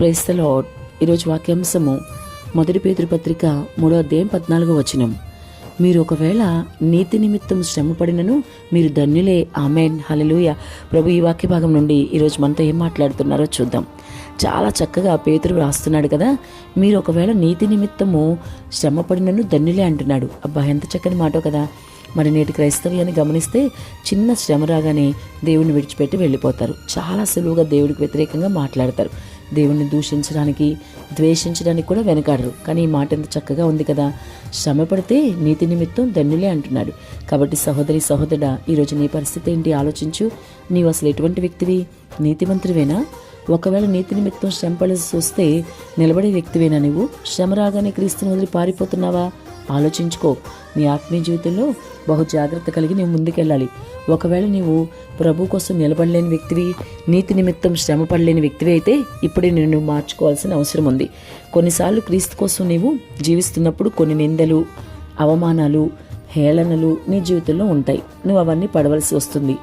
ప్రైస్తలో ఈరోజు వాక్యాంశము మొదటి పేతురు పత్రిక మూడో అధ్యాయం పద్నాలుగో వచనం. మీరు ఒకవేళ నీతి నిమిత్తం శ్రమపడినను మీరు ధన్యులే. ఆమెన్. హలలుయ ప్రభు ఈ వాక్య భాగం నుండి ఈరోజు మనతో ఏం మాట్లాడుతున్నారో చూద్దాం. చాలా చక్కగా పేతురు రాస్తున్నాడు కదా. మీరు ఒకవేళ నీతి నిమిత్తము శ్రమపడినను ధన్యులే అంటున్నాడు. అబ్బా ఎంత చక్కని మాట కదా. మరి నేటి క్రైస్తవ్యాన్ని గమనిస్తే చిన్న శ్రమ రాగానే దేవుణ్ణి విడిచిపెట్టి వెళ్ళిపోతారు. చాలా సులువుగా దేవుడికి వ్యతిరేకంగా మాట్లాడతారు. దేవుణ్ణి దూషించడానికి ద్వేషించడానికి కూడా వెనకాడరు. కానీ ఈ మాట ఎంత చక్కగా ఉంది కదా. శ్రమ పడితే నీతి నిమిత్తం ధన్యులే అంటున్నాడు. కాబట్టి సహోదరి సహోదరుడా ఈరోజు నీ పరిస్థితి ఏంటి? ఆలోచించు. నీవు అసలు ఎటువంటి వ్యక్తివి? నీతివంతుడివేనా ఒకవేళ నీతి నిమిత్తం శ్రమ పడాల్సి వస్తే నిలబడే వ్యక్తివేనా నువ్వు శ్రమ రాగానే క్రీస్తుని వదిలి పారిపోతున్నావా? ఆలోచించుకో. నీ ఆత్మీయ జీవితంలో బహు జాగ్రత్త కలిగి నీవు ముందుకెళ్ళాలి. ఒకవేళ నీవు ప్రభు కోసం నిలబడలేని వ్యక్తివి నీతి నిమిత్తం శ్రమ పడలేని వ్యక్తివి అయితే ఇప్పుడే నిన్ను మార్చుకోవాల్సిన అవసరం ఉంది. కొన్నిసార్లు క్రీస్తు కోసం నీవు జీవిస్తున్నప్పుడు కొన్ని నిందలు అవమానాలు హేళనలు నీ జీవితంలో ఉంటాయి. నువ్వు అవన్నీ పడవలసి వస్తుంది.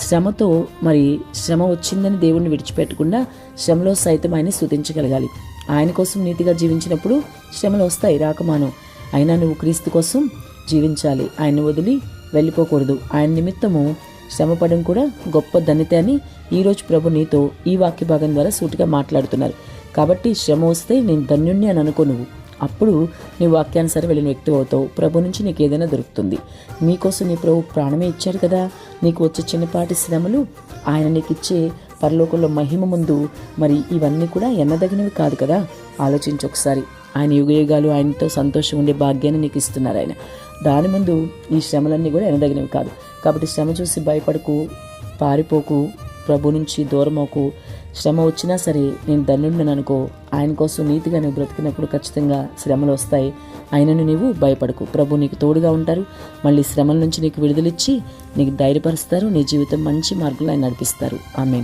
శ్రమతో మరి శ్రమ వచ్చిందని దేవుణ్ణి విడిచిపెట్టకుండా శ్రమలో సైతం ఆయన స్థుతించగలగాలి ఆయన కోసం నీతిగా జీవించినప్పుడు శ్రమలు వస్తాయి. రాకమానం. అయినా నువ్వు క్రీస్తు కోసం జీవించాలి. ఆయన్ని వదిలి వెళ్ళిపోకూడదు. ఆయన నిమిత్తము శ్రమపడడం కూడా గొప్ప ధన్యత అని ఈరోజు ప్రభు నీతో ఈ వాక్య భాగం ద్వారా సూటిగా మాట్లాడుతున్నారు. కాబట్టి శ్రమ వస్తే నేను ధన్యుణ్ణి అని అనుకో నువ్వు. అప్పుడు నీ వాక్యానుసారి వెళ్ళిన వ్యక్తి అవుతావు. ప్రభు నుంచి నీకు ఏదైనా దొరుకుతుంది. నీకోసం నీ ప్రభు ప్రాణమే ఇచ్చాడు కదా. నీకు వచ్చే చిన్నపాటి శ్రమలు ఆయన నీకు ఇచ్చే పరలోకంలో మహిమ ముందు మరి ఇవన్నీ కూడా ఎన్నదగినవి కాదు కదా? ఆలోచించి ఒకసారి. ఆయన యుగయుగాలు ఆయనతో సంతోషం ఉండే భాగ్యాన్ని నీకు ఇస్తున్నారు ఆయన. దాని ముందు ఈ శ్రమలన్నీ కూడా ఎనదగినవి కాదు. కాబట్టి శ్రమ చూసి భయపడకు పారిపోకు ప్రభు నుంచి దూరమోకు శ్రమ వచ్చినా సరే నేను ధన్యుడిని అనుకో. ఆయన కోసం నీతిగా నువ్వు బ్రతికినప్పుడు ఖచ్చితంగా శ్రమలు వస్తాయి. ఆయనను నీవు భయపడకు. ప్రభు నీకు తోడుగా ఉంటారు. మళ్ళీ శ్రమల నుంచి నీకు విడుదలిచ్చి నీకు ధైర్యపరుస్తారు. నీ జీవితం మంచి మార్గంలో ఆయన నడిపిస్తారు. ఆమె